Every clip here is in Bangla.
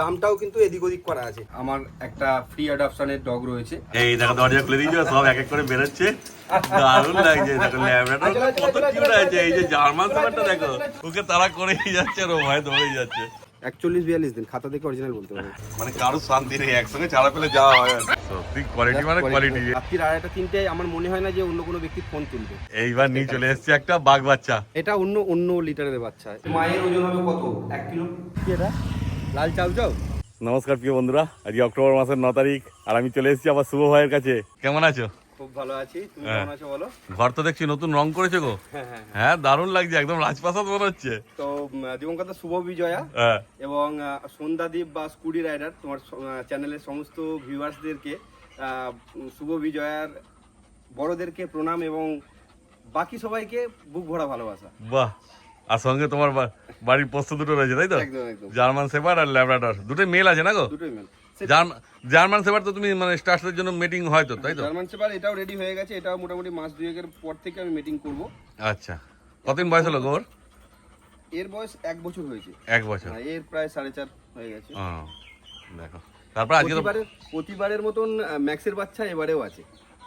দামটাও কিন্তু এদিক ওদিক করা আছে। আমার একটা ফ্রি অ্যাডাপশনের ডগ রয়েছে। এই দেখো দরজা খুলে দিয়েছ সব এক এক করে বেরোচ্ছে। দারুণ লাগছে দেখো ল্যাবরেটর কত কিউট আছে এই যে জার্মান সেপারটা দেখো। ওকে তারা করেই যাচ্ছে আর ও ভয়ে দৌড়েই যাচ্ছে। একচল্লিশ বিয়াল্লিশ দিন খাতা দেখে অরিজিনাল বলতে পারব মানে কারও শান্তি নেই একসঙ্গে ছাড়া পেলে যাওয়া হয়। সত্যি কোয়ালিটি মানে কোয়ালিটি রাত্রির আড়াইটা তিনটায় আমার মনে হয় না যে অন্য কোনো ব্যক্তি ফোন তুলবে। এইবার নিয়ে চলে এসেছে একটা বাঘ বাচ্চা। এটা অন্য অন্য লিটারের বাচ্চা। মায়ের ওজন হবে কত? এক কিলো কি এটা? লাল চাউ চাউ। নমস্কার প্রিয় বন্ধুরা আজকে অক্টোবর মাসের ন তারিখ আর আমি চলে এসেছি আবার শুভ ভাইয়ের কাছে। কেমন আছো? খুব ভালো আছি তুমি হ্যাঁ। কেমন আছো বলো? ঘর তো দেখছি নতুন রং করেছে গো। হ্যাঁ হ্যাঁ হ্যাঁ। দারুণ লাগছে একদম রাজপ্রাসাদ মনে হচ্ছে। তো দিবঙ্গত শুভ বিজয়া। এবং সন্ধ্যাদীপ বা স্কুডি রাইডার তোমার চ্যানেলের সমস্ত ভিউয়ার্সদেরকে শুভ বিজয়ার বড়দেরকে প্রণাম এবং বাকি সবাইকে বুক ভরা ভালোবাসা। বাহ আর সঙ্গে তোমার বাড়ির পোস্ত দুটো রয়েছে তাই তো? জার্মান সেপার আর ল্যাবরাডর। দুটোই মেল আছে না গো? দুটোই মেল। জার্মান সেপার তো তুমি মানে স্টার্টের জন্য মিটিং হয় তো তাই তো? জার্মান সেপার এটাও রেডি হয়ে গেছে এটাও মোটামুটি মাস দুয়েকের পর থেকে আমি মিটিং করব। আচ্ছা। কতদিন বয়স হলো গোর? এর বয়স এক বছর হয়েছে। এক বছর। আর এর প্রায় সাড়ে চার হয়ে গেছে। দেখো। তারপর আজকে তো প্রতিবারের প্রতিবারের মতন ম্যাক্সের বাচ্চা এবারেও আছে।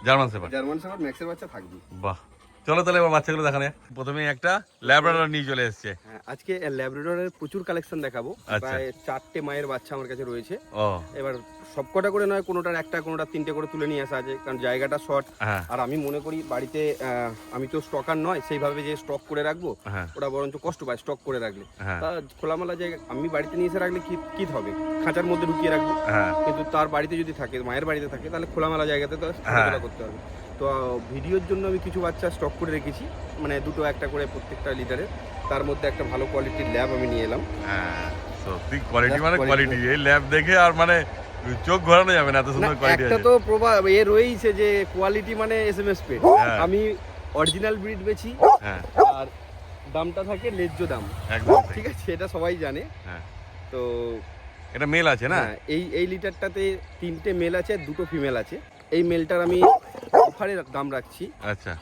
জার্মান সেপার জার্মান সেপার ম্যাক্সের বাচ্চা থাকবে। বাহ। চলো তাহলে এবার বাচ্চাগুলো দেখানে প্রথমে একটা ল্যাব্রাডর নিয়ে চলে এসেছে। হ্যাঁ, আজকে ল্যাবরেটরের প্রচুর কালেকশন দেখাবো। আচ্ছা। প্রায় চারটে মায়ের বাচ্চা আমার কাছে রয়েছে। এবার সবকটা করে নয় কোনোটার একটা কোনোটা তিনটে করে তুলে নিয়ে আসা আছে কারণ জায়গাটা শর্ট হ্যাঁ। আর আমি মনে করি বাড়িতে আমি তো স্টকার নয় সেইভাবে যে স্টক করে রাখব হ্যাঁ। ওটা বরঞ্চ কষ্ট পায় স্টক করে রাখলে। হ্যাঁ। তা খোলামেলা জায়গা আমি বাড়িতে নিয়ে এসে রাখলে কি কি হবে? খাঁচার মধ্যে ঢুকিয়ে রাখব। কিন্তু তার বাড়িতে যদি থাকে মায়ের বাড়িতে থাকে তাহলে খোলামেলা জায়গাতে তো। করতে হবে। তো ভিডিওর জন্য আমি কিছু বাচ্চা স্টক করে রেখেছি মানে দুটো একটা করে প্রত্যেকটা লিটারের তার মধ্যে একটা ভালো কোয়ালিটির ল্যাব আমি নিয়ে এলাম। সত্যি কোয়ালিটি মানে কোয়ালিটি এই ল্যাব দেখে আর মানে চোখ ঘোরানো যাবে না এত সুন্দর কোয়ালিটি একটা তো প্রভা এ রয়েছে যে কোয়ালিটি মানে এস এম এস পেড হ্যাঁ। আমি অরিজিনাল ব্রিড বেছি হ্যাঁ। আর দামটা থাকে ন্যায্য দাম। একদম ঠিক। আছে এটা সবাই জানে। হ্যাঁ। তো এটা মেল আছে না? এই এই লিটারটাতে তিনটে মেল আছে দুটো ফিমেল আছে। এই মেলটার আমি অফারের দাম রাখছি। আচ্ছা।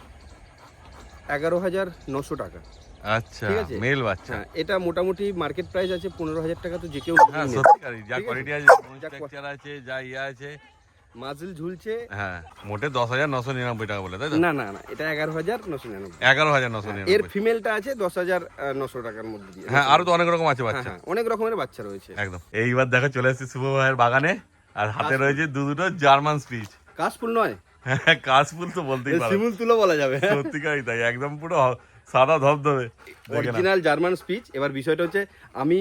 এগারো হাজার নশো টাকা। আচ্ছা মেল বাচ্চা। হ্যাঁ এটা মোটামুটি মার্কেট প্রাইস আছে পনেরো হাজার টাকা তো যে কেউ হ্যাঁ নেবে। সত্যি যা কোয়ালিটি আছে? স্ট্রাকচার আছে যা ইয়ে আছে। মাঝিল ঝুলছে। হ্যাঁ মোটে দশ হাজার নশো নিরানব্বই টাকা বলে তাই না না না এটা এগারো হাজার নশো নিরানব্বই। এগারো হাজার নশো এর নিরানব্বই। ফিমেলটা আছে দশ হাজার নশো টাকার মধ্যে দিয়ে হ্যাঁ আরও তো অনেক রকম আছে হ্যাঁ, বাচ্চা। হ্যাঁ, অনেক রকমের বাচ্চা রয়েছে। একদম। এইবার দেখো চলে এসেছি শুভ ভাইয়ের বাগানে আর হাতে রয়েছে দু দুটো জার্মান স্পিচ। কাশফুল নয় হ্যাঁ কাশফুল তো বলতেই পারো। শিমুল তুলো বলা যাবে। সত্যিকারই তাই একদম পুরো সাদা ধবধবে। অরিজিনাল জার্মান স্পিচ এবার বিষয়টা হচ্ছে আমি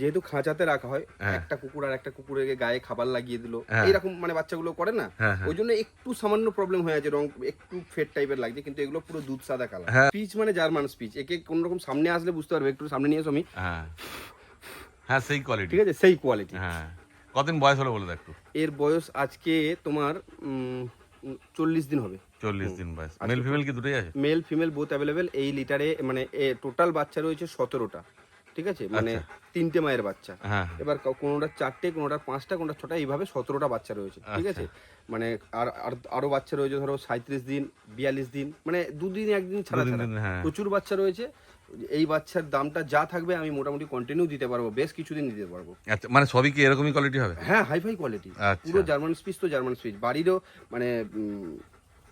যেহেতু খাঁচাতে রাখা হয় হ্যাঁ। একটা কুকুর আর একটা কুকুরের গায়ে খাবার লাগিয়ে দিল। হ্যাঁ। এইরকম মানে বাচ্চাগুলো করে না। ওই জন্য একটু সামান্য প্রবলেম হয়ে আছে রং একটু ফেড টাইপের লাগছে কিন্তু এগুলো পুরো দুধ সাদা কালার। স্পিচ মানে জার্মান স্পিচ একে কোন রকম সামনে আসলে বুঝতে পারবে একটু সামনে নিয়ে এসো আমি। হ্যাঁ। হ্যাঁ সেই কোয়ালিটি ঠিক আছে সেই কোয়ালিটি হ্যাঁ। কতদিন বয়স হলো বলে দেখো এর বয়স আজকে তোমার চল্লিশ দিন হবে। চল্লিশ দিন বয়স। মেল ফিমেল কি দুটোই আছে? মেল ফিমেল বোথ অ্যাভেলেবেল এই লিটারে মানে টোটাল বাচ্চা রয়েছে সতেরোটা। ঠিক আছে? মানে তিনটে মায়ের বাচ্চা। হ্যাঁ। এবার কোনোটা চারটে কোনোটা পাঁচটা কোনোটা ছটা এইভাবে সতেরোটা বাচ্চা রয়েছে ঠিক আছে? মানে আর আর- বাচ্চা রয়েছে ধরো সাঁত্রিশ দিন বিয়াল্লিশ দিন মানে দুদিন একদিন ছাড়া ছাড়া। হ্যাঁ। প্রচুর বাচ্চা রয়েছে। এই বাচ্চার দামটা যা থাকবে আমি মোটামুটি কন্টিনিউ দিতে পারব বেশ কিছুদিন দিতে পারব। আচ্ছা মানে সবই কি এরকমই কোয়ালিটি হবে? হ্যাঁ হাই ফাই কোয়ালিটি আচ্ছা। পুরো জার্মান স্পিচ তো জার্মান স্পিচ বাড়িরও মানে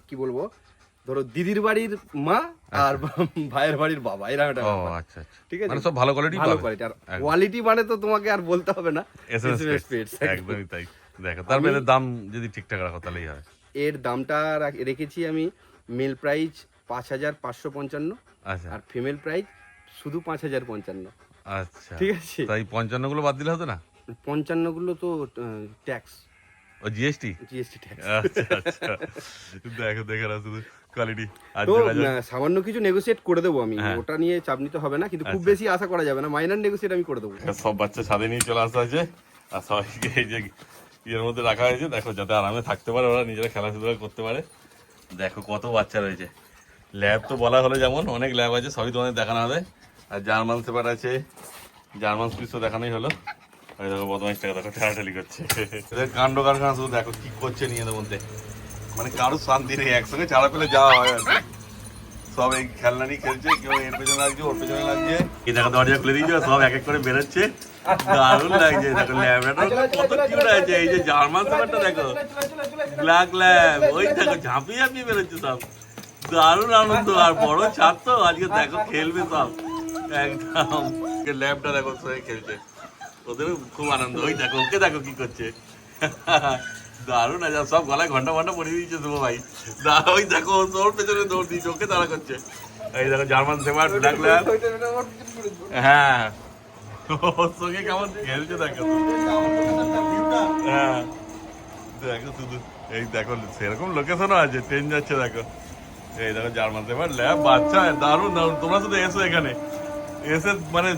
কি বলব? ধরো দিদির বাড়ির মা আর ভাইয়ের বাড়ির বাবা এরকম একটা। আচ্ছা আচ্ছা। ঠিক আছে? মানে সব ভালো কোয়ালিটি ভালো কোয়ালিটি আর কোয়ালিটি মানে তো তোমাকে আর বলতে হবে না। এসএমএস একদমই তাই। দেখো তারপরে এদের দাম যদি ঠিকঠাক রাখো তাহলেই হয়। এর দামটা রেখেছি আমি মেল প্রাইস পাঁচ হাজার পাঁচশো পঞ্চান্ন আচ্ছা। আর ফিমেল প্রাইস শুধু পাঁচ হাজার পঞ্চান্ন। আচ্ছা। ঠিক আছে? তাই পঞ্চান্নগুলো বাদ দিলে হতো না? পঞ্চান্নগুলো তো ট্যাক্স ও জিএসটি জিএসটি ট্যাক্স আচ্ছা আচ্ছা। দেখো দেখে শুধু। কোয়ালিটি তো সামান্য কিছু নেগোসিয়েট করে দেবো আমি। হ্যাঁ। ওটা নিয়ে চাপ নিতে হবে না কিন্তু খুব আচ্ছা। বেশি আশা করা যাবে না। মাইনার নেগোসিয়েট আমি করে দেবো। সব বাচ্চা ছাদে নিয়ে চলে আসা আছে আর সবাইকে এই যে ইয়ের মধ্যে রাখা হয়েছে। দেখো যাতে আরামে থাকতে পারে ওরা নিজেরা খেলাধুলা করতে পারে। দেখো কত বাচ্চা রয়েছে। ল্যাব তো বলা হলো যেমন অনেক ল্যাব আছে সবই তোমাদের দেখানো হবে। আর জার্মান সেপার আছে। জার্মান স্পিচ তো দেখানোই হলো। ওই দেখো বদমাইশ টাকা দেখো ঠেলাঠেলি করছে। কাণ্ড কারখানা শুধু দেখো কি করছে নিয়ে মধ্যে। মানে কারও শান্তি নেই একসঙ্গে ছাড়া পেলে যাওয়া হয় আর সব এই খেলনা নিয়ে খেলছে কেউ এর পেছনে লাগছে ওর পেছনে লাগছে। এই দেখো দরজা খুলে দিয়েছে সব এক এক করে বেরোচ্ছে। দারুণ লাগছে দেখো ল্যাবরেটর কত কিউট আছে এই যে জার্মান সাবারটা দেখো। ব্ল্যাক ল্যাব ওই দেখো ঝাঁপিয়ে ঝাঁপিয়ে বেরোচ্ছে সব। দারুণ আনন্দ আর বড় ছাদ তো আজকে দেখো খেলবে সব। একদম। ল্যাবটা দেখো সবাই খেলছে। ওদের খুব আনন্দ ওই দেখো ওকে দেখো কি করছে। দারুণ আছে সব গলায় ঘণ্টা ঘণ্টা পরিয়ে দিয়েছে শুভ ভাই। ওই দেখো, তোর পেছনে দৌড় দিয়েছে ওকে তাড়া করছে। এই দেখো, জার্মান সেভার ব্ল্যাক হ্যাঁ। ওর সঙ্গে কেমন খেলছে দেখো। হ্যাঁ। দেখো শুধু, এই দেখো, সেরকম লোকেশনও আছে ট্রেন যাচ্ছে দেখো। এই দেখো, জার্মান সেভার ল্যাব, বাচ্চা, দারুণ দারুণ। তোমরা শুধু এসো এখানে। এসে মানে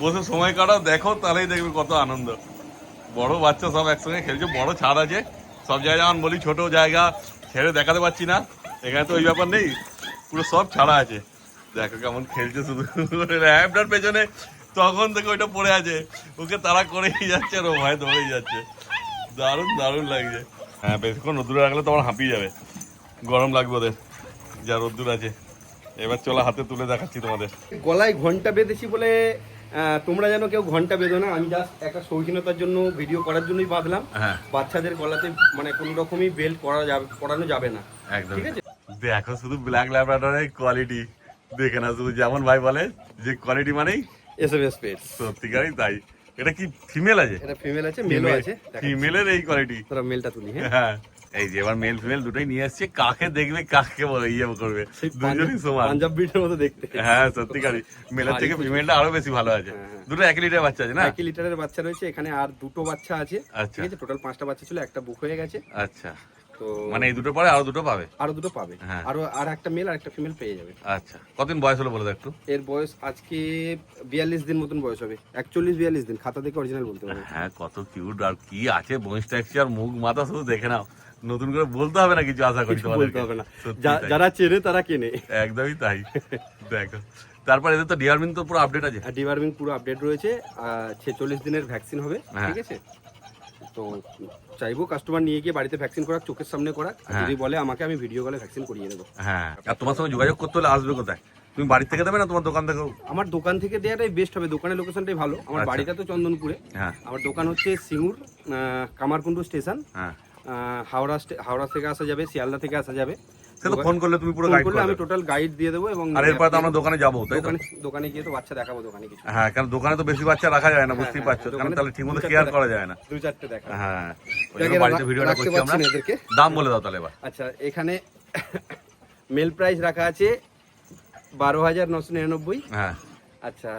বসে সময় কাটাও, দেখো, তাহলেই দেখবে কত আনন্দ। বড় বাচ্চা সব একসঙ্গে খেলছে, বড় ছাদ আছে। সব জায়গায় যেমন বলি ছোট জায়গা, ছেড়ে দেখাতে পারছি না। এখানে তো ওই ব্যাপার নেই, পুরো সব ছাড়া আছে। দেখো কেমন খেলছে শুধু। র্যাপটার পেছনে, তখন থেকে ওইটা পড়ে আছে। ওকে তারা করেই যাচ্ছে আর ও ভয় ধরেই যাচ্ছে। দারুণ দারুণ লাগছে। হ্যাঁ বেশিক্ষণ রোদ্দুরে রাখলে তোমার হাঁপিয়ে যাবে। গরম লাগবে ওদের, যা রোদ্দুর আছে। এবার চলো হাতে তুলে দেখাচ্ছি তোমাদের। গলায় ঘণ্টা বেঁধেছি বলে তোমরা যেন কেউ ঘণ্টা বেঁধো না আমি জাস্ট একটা শৌখিনতার জন্য ভিডিও করার জন্যই বাঁধলাম হ্যাঁ। বাচ্চাদের গলাতে মানে কোনো রকমই বেল্ট করা যাবে করানো যাবে না। একদম। ঠিক আছে? দেখো শুধু ব্ল্যাক ল্যাবরেটরের কোয়ালিটি দেখে না শুধু যেমন ভাই বলে যে কোয়ালিটি মানেই এস এম এস পেটস সত্যিকারই তাই। এটা কি ফিমেল আছে? এটা ফিমেল আছে মেলও আছে ফিমেলের এই কোয়ালিটি তোরা মেলটা তুলি হ্যাঁ? হ্যাঁ। এই যে এবার মেল ফিমেল দুটোই নিয়ে আসছে কাকে দেখবে কাকে বলে ইয়ে করবে। দুজনই সমান। পাঞ্জাব ব্রিডের মতো দেখতে। হ্যাঁ সত্যিকারই। মেলের থেকে ফিমেলটা আরও বেশি ভালো আছে। হ্যাঁ। দুটো এক লিটার বাচ্চা আছে না? একই লিটারের বাচ্চা রয়েছে এখানে আর দুটো বাচ্চা আছে। আচ্ছা। ঠিক আছে টোটাল পাঁচটা বাচ্চা ছিল একটা বুক হয়ে গেছে। আচ্ছা। তো মানে এই দুটো পরে আরও দুটো পাবে? আরও দুটো পাবে। হ্যাঁ। আরও আর একটা মেল আর একটা ফিমেল পেয়ে যাবে। আচ্ছা। কতদিন বয়স হলো বলে দাও একটু? এর বয়স আজকে বিয়াল্লিশ দিন মতন বয়স হবে। একচল্লিশ বিয়াল্লিশ দিন খাতা দেখে অরিজিনাল বলতে পারবে হ্যাঁ কত কিউট আর কি আছে বয়স টেক্সচার মুখ মাথা শুধু দেখে নাও। নতুন করে বলতে হবে না কিছু আশা করি বলতে হবে না। তাই। যারা চেনে তারা কেনে। একদমই তাই। দেখো তারপর এদের তো ডিয়ারমিন তো পুরো আপডেট আছে। আর পুরো আপডেট রয়েছে। ছেচল্লিশ দিনের ভ্যাকসিন হবে হ্যাঁ। ঠিক আছে? তো চাইব কাস্টমার নিয়ে গিয়ে বাড়িতে ভ্যাকসিন করাক চোখের সামনে করাক। হ্যাঁ। যদি বলে আমাকে আমি ভিডিও কলে ভ্যাকসিন করিয়ে দেবো। হ্যাঁ। আর তোমার সঙ্গে যোগাযোগ করতে হলে আসবে কোথায়? তুমি বাড়ি থেকে দেবে না তোমার দোকান থেকে আমার দোকান থেকে দেওয়াটাই বেস্ট হবে। দোকানের লোকেশনটাই ভালো। আমার আচ্ছা। বাড়িটা তো চন্দনপুরে। হ্যাঁ। আমার দোকান হচ্ছে সিঙ্গুর আহ, কামারকুণ্ডু স্টেশন হ্যাঁ। হাওড়া হাওড়া থেকে আসা যাবে শিয়ালদা থেকে আসা যাবে। সে ফোন করলে তুমি পুরো গাইড করলে আমি টোটাল গাইড দিয়ে দেবো এবং আর এরপর তো আমরা দোকানে যাব তাই দোকানে দোকানে গিয়ে তো বাচ্চা দেখাবো দোকানে কিছু। হ্যাঁ কারণ দোকানে তো বেশি বাচ্চা রাখা যায় না বুঝতেই হ্যাঁ, পারছ। হ্যাঁ, কারণ তাহলে ঠিক মতো কেয়ার করা যায় না। দু চারটে দেখা। হ্যাঁ বাড়িতে ভিডিওটা করছি আমরা। দাম বলে দাও তাহলে এবার। আচ্ছা এখানে মেল প্রাইস রাখা আছে বারো হাজার নশো নিরানব্বই। হ্যাঁ। আচ্ছা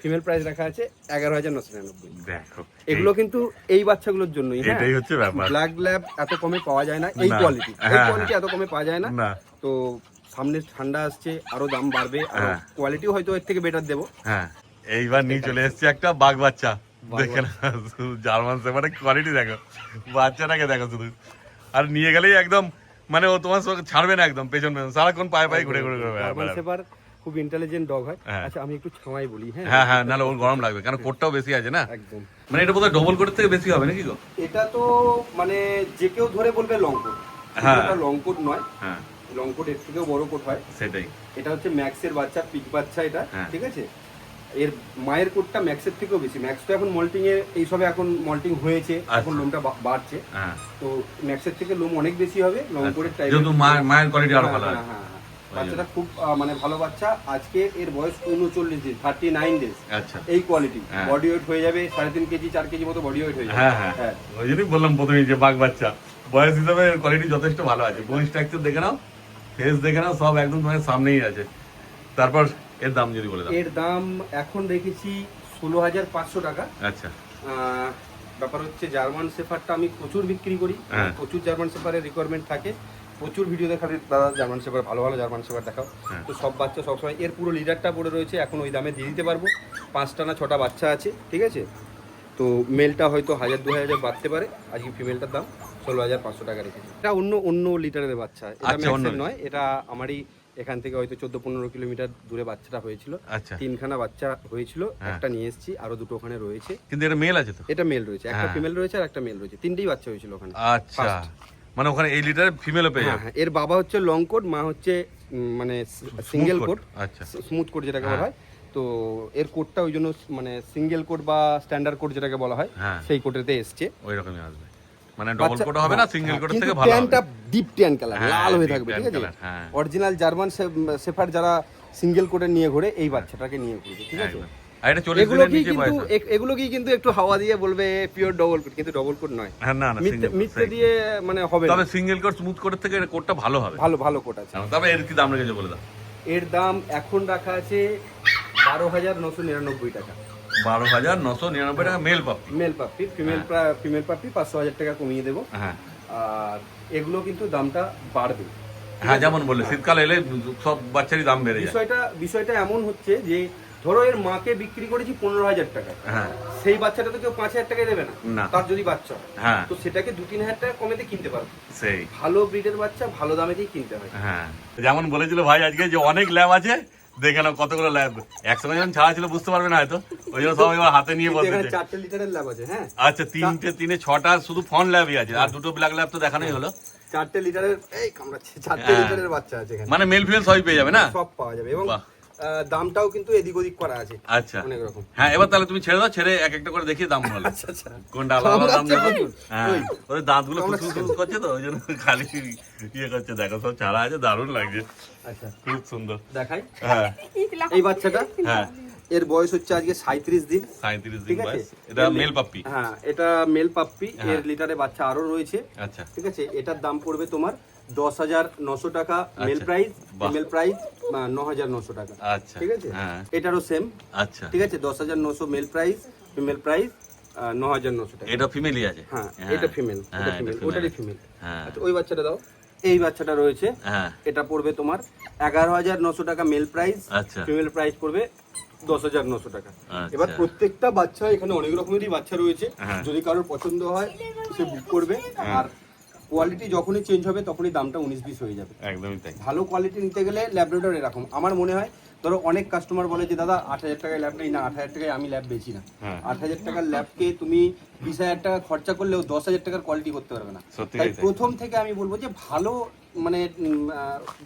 ফিমেল প্রাইস রাখা আছে এগারো হাজার নশো নিরানব্বই। দেখো এগুলো কিন্তু এই বাচ্চাগুলোর জন্যই হ্যাঁ? এটাই হচ্ছে ব্যাপার। ব্ল্যাক ল্যাব এত কমে পাওয়া যায় না এই কোয়ালিটি এই হ্যাঁ, কোয়ালিটি এত কমে পাওয়া যায় না। তো সামনে ঠান্ডা আসছে আরও দাম বাড়বে আর হ্যাঁ। কোয়ালিটিও হয়তো এর থেকে বেটার দেবো। হ্যাঁ এইবার নিয়ে চলে এসেছে একটা বাঘ বাচ্চা। দেখে জার্মান কোয়ালিটি দেখো। বাচ্চাটাকে দেখো শুধু। আর নিয়ে গেলেই একদম মানে ও তোমার ছাড়বে না একদম পেছন পেছন সারাক্ষণ পায়ে পায়ে ঘুরে ঘুরে ঘুরে খুব ইন্টেলিজেন্ট ডগ হয়। হ্যাঁ। আচ্ছা আমি একটু ছাওয়াই বলি হ্যাঁ? হ্যাঁ হ্যাঁ নাহলে ওর গরম লাগবে কারণ কোটটাও বেশি আছে না? একদম। মানে এটা বোধহয় ডবল কোটের থেকে বেশি হবে নাকি গো? এটা তো মানে যে কেউ ধরে বলবে লং কোট হ্যাঁ। এটা লং কোট নয়। হ্যাঁ। লং কোট এর থেকেও বড় কোট হয়। সেটাই। এটা হচ্ছে ম্যাক্সের বাচ্চা পিক বাচ্চা এটা হ্যাঁ। ঠিক আছে? এর মায়ের কোটটা ম্যাক্সের থেকেও বেশি। ম্যাক্স তো এখন মল্টিং এ এইসবে এখন মল্টিং হয়েছে এখন আচ্ছা। লোমটা বা- বাড়ছে। হ্যাঁ। তো ম্যাক্সের থেকে লোম অনেক বেশি হবে লং কোটের টাইপ মায়ের কোয়ালিটি আরও ভালো হ্যাঁ। বাচ্চাটা খুব মানে ভালো বাচ্চা। আজকে এর বয়স উনচল্লিশ দিন থার্টি নাইন ডেজ আচ্ছা। এই কোয়ালিটি হ্যাঁ। বডি ওয়েট হয়ে যাবে সাড়ে তিন কেজি চার কেজি মতো বডি ওয়েট হয়ে যাবে। হ্যাঁ হ্যাঁ। হ্যাঁ। ওই জন্যই বললাম প্রথমেই যে বাঘ বাচ্চা। বয়স হিসাবে কোয়ালিটি যথেষ্ট ভালো আছে। বই স্ট্রাকচার দেখে নাও ফেস দেখে নাও সব একদম তোমার সামনেই আছে। তারপর এর দাম যদি বলে দাও। এর দাম এখন রেখেছি ষোলো হাজার পাঁচশো টাকা। আচ্ছা। ব্যাপার হচ্ছে জার্মান সেফারটা আমি প্রচুর বিক্রি করি। হ্যাঁ। প্রচুর জার্মান সেফারের রিকোয়ারমেন্ট থাকে। প্রচুর ভিডিও দেখাবে। দাদা জার্মান সেফার ভালো ভালো জার্মান সেফার দেখাও। হ্যাঁ। তো সব বাচ্চা সবসময় এর পুরো লিডারটা পড়ে রয়েছে এখন ওই দামে দিয়ে দিতে পারব। পাঁচটা না ছটা বাচ্চা আছে ঠিক আছে? তো মেলটা হয়তো হাজার দু হাজার বাড়তে পারে আজকে ফিমেলটার দাম ষোলো হাজার পাঁচশো টাকা রেখেছি। এটা অন্য অন্য লিটারের বাচ্চা। এটা আচ্ছা, নয় এটা আমারই এখান থেকে হয়তো চোদ্দ পনেরো কিলোমিটার দূরে বাচ্চাটা হয়েছিল। আচ্ছা। তিনখানা বাচ্চা হয়েছিল হ্যাঁ। একটা নিয়ে এসেছি আরও দুটো ওখানে রয়েছে। কিন্তু এটা মেল আছে তো? এটা মেল রয়েছে একটা হ্যাঁ। ফিমেল রয়েছে আর একটা মেল রয়েছে। তিনটেই বাচ্চা হয়েছিল ওখানে। আচ্ছা. মানে ওখানে এই লিটারে ফিমেলও পেয়ে হ্যাঁ যাবে? হ্যাঁ, এর বাবা হচ্ছে লং কোট মা হচ্ছে মানে সিঙ্গেল কোট আচ্ছা। স্মুথ কোট যেটাকে বলা হ্যাঁ। হয় তো এর কোডটা ওই জন্য মানে সিঙ্গেল কোড বা স্ট্যান্ডার্ড কোড যেটাকে বলা হয় হ্যাঁ। সেই কোডেতে এসছে। ওই রকমই আসবে। মানে ডবল কোট হবে না হ্যাঁ, সিঙ্গেল হ্যাঁ, কিন্তু থেকে ভালো ট্যানটা ডিপ ট্যান কালার হ্যাঁ, লাল হয়ে থাকবে ঠিক আছে? হ্যাঁ। অরিজিনাল জার্মান শেফার যারা সিঙ্গেল কোডে নিয়ে ঘোরে এই বাচ্চাটাকে নিয়ে ঘুরবে ঠিক আছে। আর এটা চল্লিশ এগুলো কি কিন্তু এগুলো কি কিন্তু একটু হাওয়া দিয়ে বলবে পিওর ডবল কোড কিন্তু ডবল কোড নয়। হ্যাঁ না না মিথ্যে single coat, মিথ্যে সেই। দিয়ে মানে হবে তবে সিঙ্গেল কোট স্মুথ কোটের থেকে কোটটা ভালো হবে। ভালো ভালো কোড আছে। হ্যাঁ, তবে এর কি দাম রেখেছে বলে দাও। এর দাম এখন রাখা আছে বারো হাজার নশো নিরানব্বই টাকা। বারো হাজার নশো নিরানব্বই টাকা মেল মেল ফিমেল পাঁচশো হাজার টাকা কমিয়ে দেবো। হ্যাঁ। আর এগুলো কিন্তু দামটা বাড়বে। হ্যাঁ যেমন বললে শীতকাল এলে সব বাচ্চারই দাম বেড়ে যায়। বিষয়টা বিষয়টা এমন হচ্ছে যে ধরো এর মাকে বিক্রি করেছি পনেরো হাজার টাকা। হ্যাঁ। সেই বাচ্চাটা তো কেউ পাঁচ হাজার টাকায় দেবে না। তার যদি বাচ্চা হ্যাঁ তো সেটাকে দু তিন হাজার টাকা কমেতে কিনতে পারবে। সেই। ভালো ব্রিডের বাচ্চা ভালো দামেতেই কিনতে হয়। হ্যাঁ। যেমন বলেছিল ভাই আজকে যে অনেক ল্যাব আছে দেখে নাও কতগুলো ল্যাব। একসঙ্গে যখন ছাড়া ছিল বুঝতে পারবে না হয়তো। ওই জন্য সবাই হাতে নিয়ে বলতেছে চারটে লিটারের ল্যাব আছে হ্যাঁ। আচ্ছা তিনটে তিনে ছটা শুধু ফন ল্যাবই আছে। আর দুটো ব্ল্যাক ল্যাব তো দেখানোই হলো। চারটে লিটারের এই কামড়াচ্ছে চারটে হ্যাঁ। লিটারের বাচ্চা আছে এখানে। মানে মেল ফিমেল সবই পেয়ে যাবে না? সব পাওয়া যাবে। এবং দামটাও কিন্তু এদিক ওদিক করা আছে। আচ্ছা। অনেক রকম। হ্যাঁ এবার তাহলে তুমি ছেড়ে দাও ছেড়ে এক একটা করে দেখিয়ে দাম বলো। আচ্ছা আচ্ছা। কোনটা আলাদা দাম দেবো হ্যাঁ ওই। দাঁতগুলো করছে তো ওই জন্য খালি ইয়ে করছে। দেখো সব ছাড়া আছে দারুণ লাগছে। আচ্ছা। খুব সুন্দর। দেখাই। হ্যাঁ। এই বাচ্চাটা? হ্যাঁ। এর বয়স হচ্ছে আজকে সাঁত্রিশ দিন। সাঁত্রিশ দিন বয়স। এটা মেল পাপ্পি হ্যাঁ এটা মেল পাপ্পি হ্যাঁ। এর লিটারে বাচ্চা আরও রয়েছে। আচ্ছা। ঠিক আছে? এটার দাম পড়বে তোমার দশ হাজার নশো টাকা। মেল। প্রাইস মেল প্রাইস ন হাজার নশো টাকা। আচ্ছা ঠিক আছে? হ্যাঁ। এটারও সেম আচ্ছা। ঠিক আছে? দশ হাজার নশো মেল প্রাইস ফিমেল প্রাইস ন হাজার নশো টাকা। এটা ফিমেলই আছে? হ্যাঁ এটা ফিমেল হ্যাঁ, এটা ফিমেল ওটারই ফিমেল হ্যাঁ। আচ্ছা ওই বাচ্চাটা দাও। এই বাচ্চাটা রয়েছে। হ্যাঁ। এটা পড়বে তোমার এগারো হাজার নশো টাকা মেল প্রাইস ফিমেল প্রাইস পড়বে দশ হাজার নশো টাকা। আচ্ছা। এবার প্রত্যেকটা বাচ্চা এখানে অনেক রকমেরই বাচ্চা রয়েছে। হ্যাঁ। যদি কারোর পছন্দ হয় সে বুক করবে। আর কোয়ালিটি যখনই চেঞ্জ হবে তখনই দামটা উনিশ বিশ হয়ে যাবে। একদমই তাই। ভালো কোয়ালিটি নিতে গেলে ল্যাবরেটর এরকম। আমার মনে হয় ধরো অনেক কাস্টমার বলে যে দাদা আট হাজার টাকায় ল্যাব নেই। না আট হাজার টাকায় আমি ল্যাব বেচি না। হ্যাঁ। আট হাজার টাকার ল্যাবকে তুমি বিশ হাজার টাকা খরচা করলেও দশ হাজার টাকার কোয়ালিটি করতে পারবে না। তাই। প্রথম থেকে আমি বলব যে ভালো মানে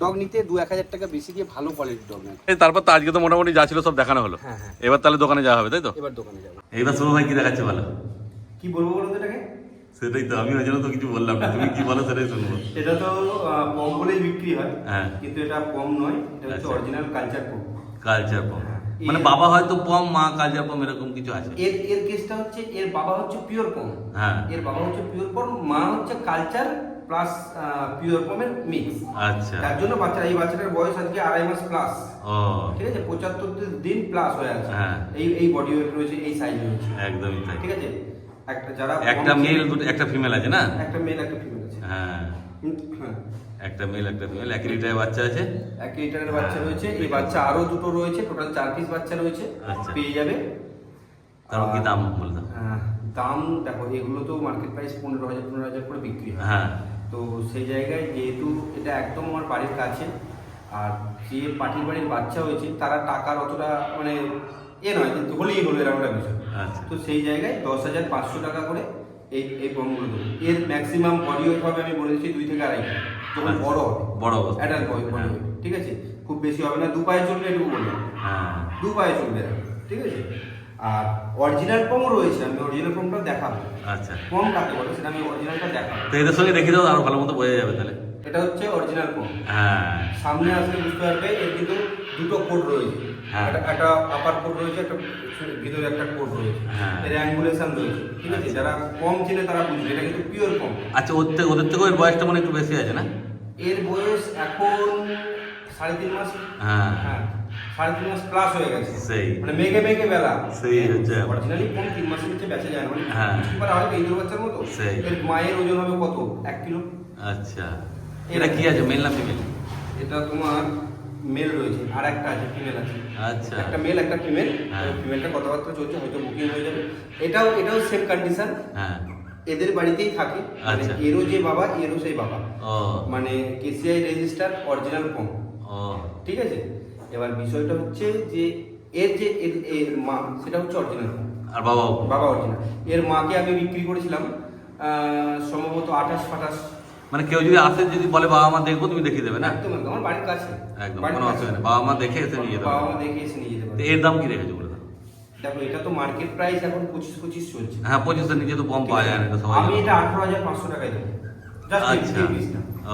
ডগ নিতে দু এক হাজার টাকা বেশি দিয়ে ভালো কোয়ালিটির ডগ নেন এই তারপর তো আজকে তো মোটামুটি যা ছিল সব দেখানো হলো। হ্যাঁ হ্যাঁ। এবার তাহলে দোকানে যাওয়া হবে তাই তো? এবার দোকানে যাব। এইবার শুভ ভাই কি দেখাচ্ছে ভালো কি বলব বলো এটাকে? সেটাই তো আমি ওই জন্য তো কিছু বললাম না। তুমি কি বলো সেটাই শুনব। এটা তো বলেই বিক্রি হয় হ্যাঁ। কিন্তু এটা পম নয় এটা হচ্ছে আচ্ছা। অরিজিনাল কালচার পম। কালচার পম। মানে বাবা হয়তো পম মা কালচার পম এরকম কিছু আছে। এর এর কেসটা হচ্ছে এর বাবা হচ্ছে পিওর পম। হ্যাঁ। এর বাবা হচ্ছে পিওর পম মা হচ্ছে কালচার প্লাস পিওর পমের মিক্স আচ্ছা। তার জন্য বাচ্চারা এই বাচ্চাটার বয়স আজকে আড়াই মাস প্লাস ও। ঠিক আছে? পঁচাত্তর দিন প্লাস হয়ে আছে। হ্যাঁ। এই এই বডি ওয়েট রয়েছে এই সাইজ রয়েছে। একদমই তাই। ঠিক আছে? একটা যারা একটা মেল দুটো একটা ফিমেল আছে না? একটা মেল একটা ফিমেল আছে। হ্যাঁ। হ্যাঁ। একটা মেল একটা ফিমেল এক লিটারের বাচ্চা আছে? এক লিটারের বাচ্চা রয়েছে। এই বাচ্চা আরও দুটো রয়েছে টোটাল চার পিস বাচ্চা রয়েছে। আচ্ছা। পেয়ে যাবে। তারপর কি দাম বলে দাও। দাম দেখো এগুলো তো মার্কেট প্রাইস পনেরো হাজার পনেরো হাজার করে বিক্রি হয়। হ্যাঁ। তো সেই জায়গায় যেহেতু এটা একদম আমার বাড়ির কাছে আর যে পাটির বাড়ির বাচ্চা হয়েছে তারা টাকার অতটা মানে এ নয় কিন্তু হলেই হলো এরকম একটা বিষয়। তো সেই জায়গায় দশ হাজার পাঁচশো টাকা করে এই এই পমগুলো দেবো এর ম্যাক্সিমাম বডি ওয়েট হবে আমি বলে দিচ্ছি দুই থেকে আড়াই। যখন আচ্ছা। বড় হবে। বড় অবস্থা অ্যাডাল্ট বডি। ওয়েট ঠিক আছে? খুব বেশি হবে না। দু পায়ে চলবে এটুকু বললাম হ্যাঁ। দু পায়ে চলবে ঠিক আছে? আর অরিজিনাল পমও রয়েছে। আমি অরিজিনাল পমটা দেখাবো। আচ্ছা। পম কাকে বলে? সেটা আমি অরিজিনালটা দেখাবো। তো এদের সঙ্গে দেখে দাও আরও ভালো মতো বোঝা যাবে তাহলে। এটা হচ্ছে অরিজিনাল পম হ্যাঁ। সামনে আসলে বুঝতে পারবে এর কিন্তু দুটো কোড রয়েছে। হ্যাঁ। একটা- একটা আপার কোড রয়েছে একটা ভিতরে একটা কোড রয়েছে। হ্যাঁ। এর অ্যাঙ্গুলেশন রয়েছে ঠিক আছে? যারা কম চেনে তারা বুঝবে এটা কিন্তু পিওর কম। আচ্ছা ওর থেকে ওদের থেকে ওর বয়সটা মানে একটু বেশি আছে না? এর বয়স এখন সাড়ে তিন মাস। হ্যাঁ। হ্যাঁ সাড়ে তিন মাস প্লাস হয়ে গেছে। সেই। মানে মেঘে মেঘে বেলা। সেই হচ্ছে। ব্যাপার। অরিজিনালি কম তিন মাসের নিচে বেঁচে যায় না। মানে হ্যাঁ। হয় ইঁদুর বাচ্চার মতো। সেই। এর মায়ের ওজন হবে কত? এক কিলো। আচ্ছা। এটা কি আছে? মেল না ফিমেল এটা তোমার মেল রয়েছে। আর একটা আছে ফিমেল আছে। আচ্ছা। একটা মেল একটা ফিমেল হ্যাঁ। ফিমেলটা কথাবার্তা চলছে হয়তো বুকিং হয়ে যাবে। এটাও এটাও সেম কন্ডিশন হ্যাঁ। এদের বাড়িতেই থাকে। মানে আচ্ছা। এরও যে বাবা এরও সেই বাবা। মানে কেসিআই রেজিস্টার অরিজিনাল ফর্ম ঠিক আছে? এবার বিষয়টা হচ্ছে যে এর যে এর এর মা সেটা হচ্ছে অরিজিনাল আর বাবা বাবা অরিজিনাল এর মাকে আমি বিক্রি করেছিলাম সম্ভবত আঠাশ ফাটাশ মানে কেউ যদি আসে যদি বলে বাবা মা দেখব তুমি দেখিয়ে দেবে না? একদম আমার বাড়ির কাছে। একদম কোনো অসুবিধা নেই। বাবা মা দেখে এসে নিয়ে যেতে বাবা মা দেখে এসে নিয়ে তো এর দাম কি রেখেছো বলে দেখো এটা তো মার্কেট প্রাইস এখন পঁচিশ পঁচিশ চলছে। হ্যাঁ পঁচিশের নিচে তো কম পাওয়া যায় না সবাই আমি এটা আঠারো হাজার পাঁচশো টাকায় দেবো। আচ্ছা।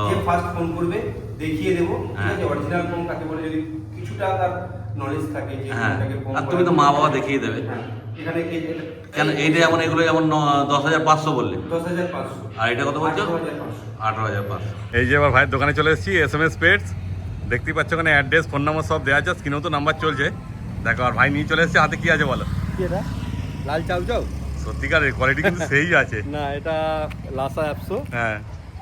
যে ফার্স্ট ফোন করবে দেখিয়ে দেবো ঠিক হ্যাঁ। আছে? অরিজিনাল ফোন কাকে বলে যদি কিছুটা তার নলেজ থাকে যে হ্যাঁ। আর তুমি তো মা বাবা দেখিয়ে দেবে। হ্যাঁ। এখানে কেন এইটা যেমন এগুলো যেমন দশ হাজার পাঁচশো বললে? দশ হাজার পাঁচশো। আর এটা কত বলছো? আঠারো হাজার পাঁচশো। এই যে এবার ভাইয়ের দোকানে চলে এসেছি এস এম এস পেডস দেখতেই পাচ্ছ ওখানে অ্যাড্রেস ফোন নাম্বার সব দেওয়া আছে স্ক্রিনেও তো নাম্বার চলছে। দেখো আর ভাই নিয়ে চলে এসেছে হাতে কি আছে বলো? লাল চাউ চাউ সত্যিকার কোয়ালিটি কিন্তু সেই আছে। না এটা লাসা অ্যাপসো হ্যাঁ।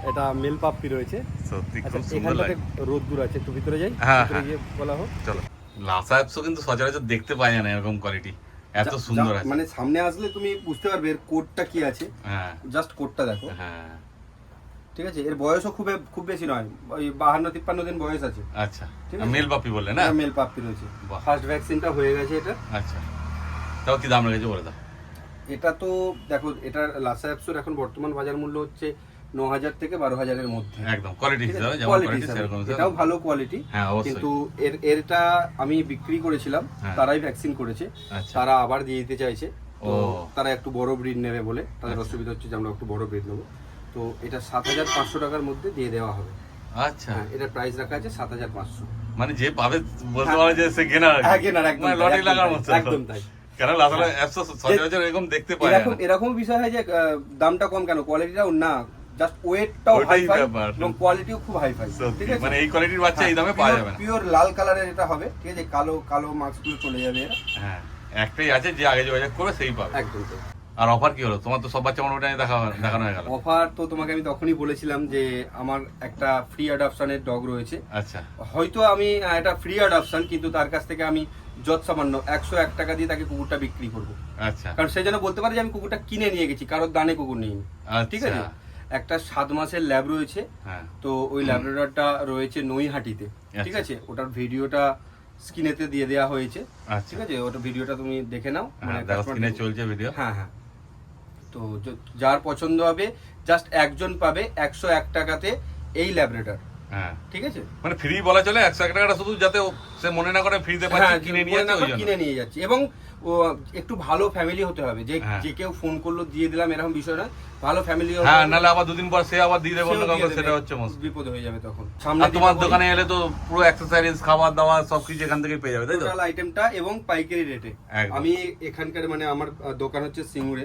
এটা মেল পাপ্পি রয়েছে। সত্যি আচ্ছা খুব সুন্দর লাগে। রোদ্দুর আছে একটু ভিতরে যাই হ্যাঁ, হ্যাঁ। গিয়ে বলা হোক। চলো। লাসা অ্যাপসও কিন্তু সচরাচর দেখতে পাই না এরকম কোয়ালিটি এত সুন্দর আছে। মানে সামনে আসলে তুমি বুঝতে পারবে এর কোডটা কি আছে। হ্যাঁ। জাস্ট কোডটা দেখো। হ্যাঁ। ঠিক আছে? এর বয়সও খুব খুব বেশি নয়। ওই বাহান্ন তিপ্পান্ন দিন বয়স আছে। আচ্ছা। মেল পাপি বললে না? মেল পাপ্পি রয়েছে। ফার্স্ট ভ্যাকসিনটা হয়ে গেছে এটা। আচ্ছা। তাও কি দাম লেগেছে বলে দাও। এটা তো দেখো এটার লাসা অ্যাপসোর এখন বর্তমান বাজার মূল্য হচ্ছে ন হাজার থেকে বারো হাজারের মধ্যে। একদম কোয়ালিটি কোয়ালিটি সেরকম এটাও ভালো কোয়ালিটি হ্যাঁ কিন্তু এর এরটা আমি বিক্রি করেছিলাম হ্যাঁ। তারাই ভ্যাকসিন করেছে। আচ্ছা। তারা আবার দিয়ে দিতে চাইছে। তো তারা একটু বড় ব্রিড নেবে বলে তাদের আচ্ছা। অসুবিধা হচ্ছে যে আমরা একটু বড় ব্রিড নেব। তো এটা সাত হাজার পাঁচশো টাকার মধ্যে দিয়ে দেওয়া হবে। আচ্ছা। হ্যাঁ এটার প্রাইস রাখা আছে সাত হাজার পাঁচশো। মানে যে পাবে বলতে। পারে যে সে কেনার হ্যাঁ, কেনার, একদম মানে লটারি লাগার মতো। একদম তাই। কেন আসলে এরকম দেখতে পাই এরকম এরকম বিষয় হয় যে দামটা কম কেন? কোয়ালিটিটাও না জাস্ট ওয়েটটাও হাই ফাই এবং কোয়ালিটিও খুব হাই ফাই ঠিক আছে? মানে এই কোয়ালিটির বাচ্চা এই দামে পাওয়া যাবে না। পিওর লাল কালারের এটা হবে ঠিক আছে? কালো কালো মার্কসগুলো চলে যাবে হ্যাঁ একটাই আছে যে আগে যোগাযোগ করবে সেই পাবে। একদম আর অফার কি হলো? তোমার তো সব বাচ্চা মোটামুটি দেখা দেখানো হয়ে গেল। অফার তো তোমাকে আমি তখনই বলেছিলাম যে আমার একটা ফ্রি অ্যাডাপশনের ডগ রয়েছে। আচ্ছা। হয়তো আমি এটা ফ্রি অ্যাডাপশন কিন্তু তার কাছ থেকে আমি যত সামান্য একশো এক টাকা দিয়ে তাকে কুকুরটা বিক্রি করব। আচ্ছা। কারণ সে যেন বলতে পারে যে আমি কুকুরটা কিনে নিয়ে গেছি কারোর দানে কুকুর নেই। ঠিক আছে? আচ্ছা। একটা সাত মাসের ল্যাব রয়েছে। হ্যাঁ। তো ওই ল্যাবরেটরটা রয়েছে নৈহাটিতে। ঠিক আচ্ছা। আছে? ওটার ভিডিওটা স্ক্রিনেতে দিয়ে দেওয়া হয়েছে। আচ্ছা। ঠিক আছে? ওটা ভিডিওটা তুমি দেখে নাও। হ্যাঁ মানে স্ক্রিনে চলছে ভিডিও হ্যাঁ হ্যাঁ। তো যার পছন্দ হবে জাস্ট একজন পাবে একশো এক টাকাতে এই ল্যাবরেটর হ্যাঁ। ঠিক আছে? মানে ফ্রি বলা চলে একশো এক টাকাটা শুধু যাতে সে মনে না করে ফ্রিতে পাচ্ছে হ্যাঁ কিনে নিয়ে যাচ্ছে কিনে নিয়ে যাচ্ছি। এবং একটু ভালো ফ্যামিলি হতে হবে। যে হ্যাঁ। যে কেউ ফোন করল দিয়ে দিলাম এরকম বিষয় না ভালো ফ্যামিলি হ্যাঁ নাহলে আবার দুদিন পর সে আবার দিয়ে দেবে অন্য কাউকে সেটা হচ্ছে মুশকিল বিপদ হয়ে যাবে তখন। আর তোমার দোকানে এলে তো পুরো অ্যাক্সেসরিজ খাবার দাবার সবকিছু এখান থেকে পেয়ে যাবে তাই তো? টোটাল আইটেমটা এবং পাইকারি রেটে আমি এখানকার মানে আমার দোকান হচ্ছে সিঙ্গুরে।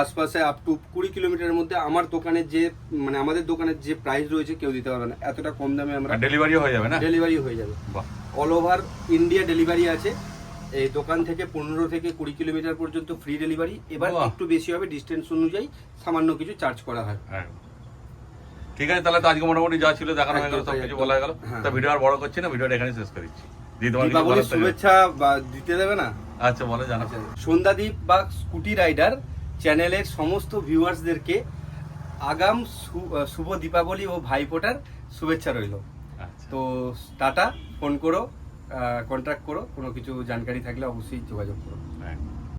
আশপাশে আপ টু কুড়ি কিলোমিটারের মধ্যে আমার দোকানের যে মানে আমাদের দোকানের যে প্রাইস রয়েছে কেউ দিতে পারবে না। এতটা কম দামে আমরা আর ডেলিভারিও হয়ে যাবে না? ডেলিভারি হয়ে যাবে। অল ওভার ইন্ডিয়া ডেলিভারি আছে। এই দোকান থেকে পনেরো থেকে কুড়ি কিলোমিটার পর্যন্ত ফ্রি ডেলিভারি এবার। একটু বেশি হবে ডিস্টেন্স অনুযায়ী সামান্য কিছু চার্জ করা হয়। ঠিক আছে তাহলে তো আজকে মোটামুটি যা ছিল দেখানো হয়ে গেল সব কিছু বলা হয়ে গেল। তা ভিডিও আর বড় করছি না ভিডিওটা এখানে শেষ করে দিচ্ছি। শুভেচ্ছা দিতে দেবে না? আচ্ছা বলো জানো। আচ্ছা সন্ধ্যাদীপ বা স্কুটি রাইডার চ্যানেলের সমস্ত ভিউয়ার্সদেরকে আগাম শুভ দীপাবলি ও ভাইফোঁটার শুভেচ্ছা রইল। আচ্ছা। তো টাটা ফোন করো কন্ট্যাক্ট করো কোনো কিছু জানকারি থাকলে অবশ্যই যোগাযোগ করো। হ্যাঁ